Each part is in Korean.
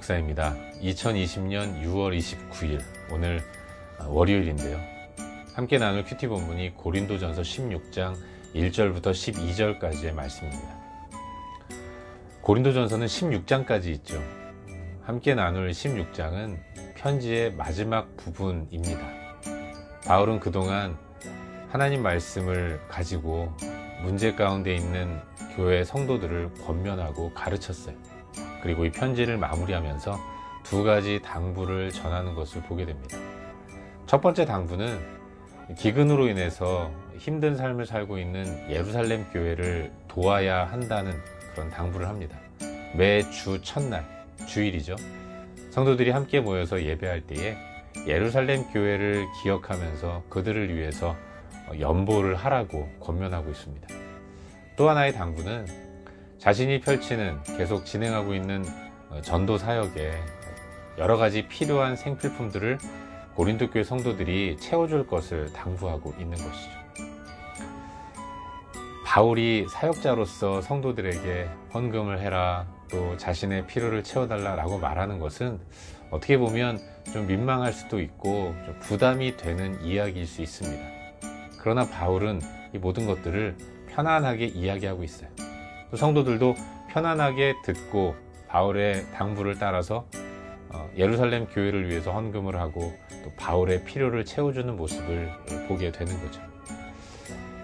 목사입니다. 2020년 6월 29일 오늘 아, 월요일인데요. 함께 나눌 큐티 본문이 고린도전서 16장 1절부터 12절까지의 말씀입니다. 고린도전서는 16장까지 있죠. 함께 나눌 16장은 편지의 마지막 부분입니다. 바울은 그동안 하나님 말씀을 가지고 문제 가운데 있는 교회 성도들을 권면하고 가르쳤어요. 그리고 이 편지를 마무리하면서 두 가지 당부를 전하는 것을 보게 됩니다. 첫 번째 당부는 기근으로 인해서 힘든 삶을 살고 있는 예루살렘 교회를 도와야 한다는 그런 당부를 합니다. 매주 첫날, 주일이죠. 성도들이 함께 모여서 예배할 때에 예루살렘 교회를 기억하면서 그들을 위해서 연보를 하라고 권면하고 있습니다. 또 하나의 당부는 자신이 펼치는 계속 진행하고 있는 전도 사역에 여러 가지 필요한 생필품들을 고린도 교회 성도들이 채워줄 것을 당부하고 있는 것이죠. 바울이 사역자로서 성도들에게 헌금을 해라 또 자신의 필요를 채워달라라고 말하는 것은 어떻게 보면 좀 민망할 수도 있고 좀 부담이 되는 이야기일 수 있습니다. 그러나 바울은 이 모든 것들을 편안하게 이야기하고 있어요. 또 성도들도 편안하게 듣고 바울의 당부를 따라서 어, 예루살렘 교회를 위해서 헌금을 하고 또 바울의 필요를 채워주는 모습을 보게 되는 거죠.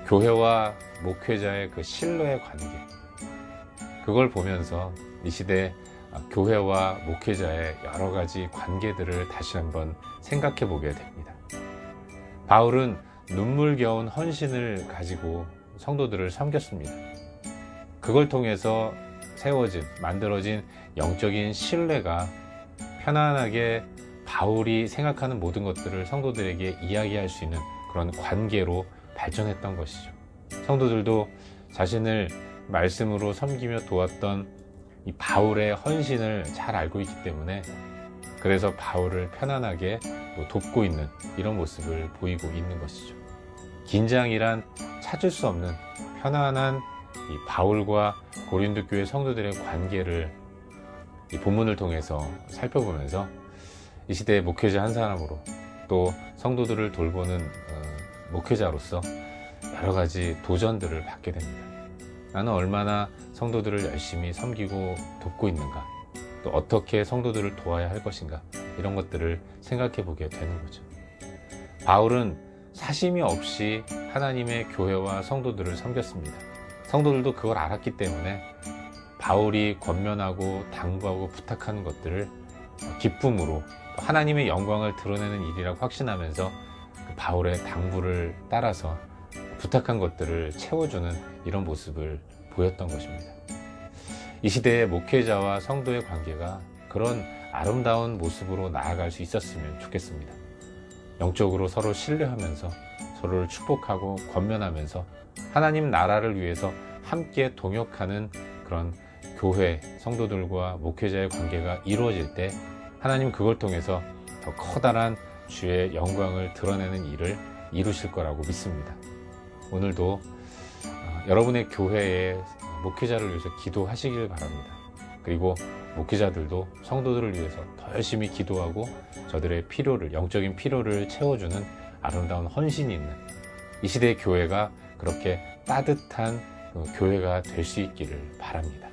교회와 목회자의 그 신뢰의 관계. 그걸 보면서 이 시대 교회와 목회자의 여러 가지 관계들을 다시 한번 생각해 보게 됩니다. 바울은 눈물겨운 헌신을 가지고 성도들을 섬겼습니다. 그걸 통해서 세워진, 만들어진 영적인 신뢰가 편안하게 바울이 생각하는 모든 것들을 성도들에게 이야기할 수 있는 그런 관계로 발전했던 것이죠. 성도들도 자신을 말씀으로 섬기며 도왔던 이 바울의 헌신을 잘 알고 있기 때문에 그래서 바울을 편안하게 돕고 있는 이런 모습을 보이고 있는 것이죠. 긴장이란 찾을 수 없는 편안한 이 바울과 고린도 교회 성도들의 관계를 이 본문을 통해서 살펴보면서 이 시대의 목회자 한 사람으로 또 성도들을 돌보는 어, 목회자로서 여러 가지 도전들을 받게 됩니다. 나는 얼마나 성도들을 열심히 섬기고 돕고 있는가, 또 어떻게 성도들을 도와야 할 것인가, 이런 것들을 생각해 보게 되는 거죠. 바울은 사심이 없이 하나님의 교회와 성도들을 섬겼습니다. 성도들도 그걸 알았기 때문에 바울이 권면하고 당부하고 부탁하는 것들을 기쁨으로 하나님의 영광을 드러내는 일이라고 확신하면서 그 바울의 당부를 따라서 부탁한 것들을 채워주는 이런 모습을 보였던 것입니다. 이 시대의 목회자와 성도의 관계가 그런 아름다운 모습으로 나아갈 수 있었으면 좋겠습니다. 영적으로 서로 신뢰하면서 서로를 축복하고 권면하면서 하나님 나라를 위해서 함께 동역하는 그런 교회 성도들과 목회자의 관계가 이루어질 때 하나님 그걸 통해서 더 커다란 주의 영광을 드러내는 일을 이루실 거라고 믿습니다. 오늘도 어, 여러분의 교회의 목회자를 위해서 기도하시길 바랍니다. 그리고 목회자들도 성도들을 위해서 더 열심히 기도하고 저들의 필요를 영적인 필요를 채워주는 아름다운 헌신이 있는 이 시대의 교회가 그렇게 따뜻한 그 교회가 될 수 있기를 바랍니다.